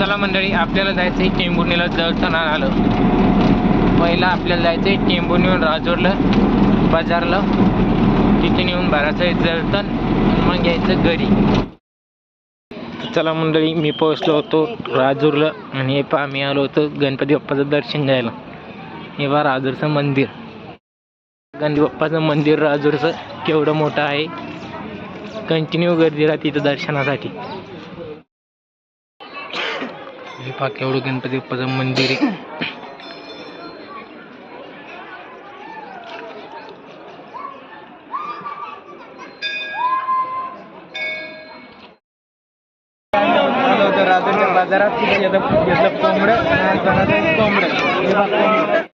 चला मंडळी आपल्याला जायचं आहे टेंबुर्णीला जळताना आलं पहिला आपल्याला जायचं आहे टेंबुर्णीहून राजूरला बाजारला. तिथे येऊन भरायचं आहे मग यायचं घरी. चला मंडळी मी पोहोचलो होतो राजूरला आणि हे पहा मी आलो होतो गणपती बाप्पाचं दर्शन घ्यायला. हे पहा राजूरचं मंदिर. गणपती बाप्पाचं मंदिर राजूरचं केवढं मोठं आहे. कंटिन्यू गर्दी राहते इथं दर्शनासाठी. हे पहा गणपती बाप्पाचं मंदिर आहे. राजारात बाजारात. घेतलं कोंबडं. हे कोंबडं.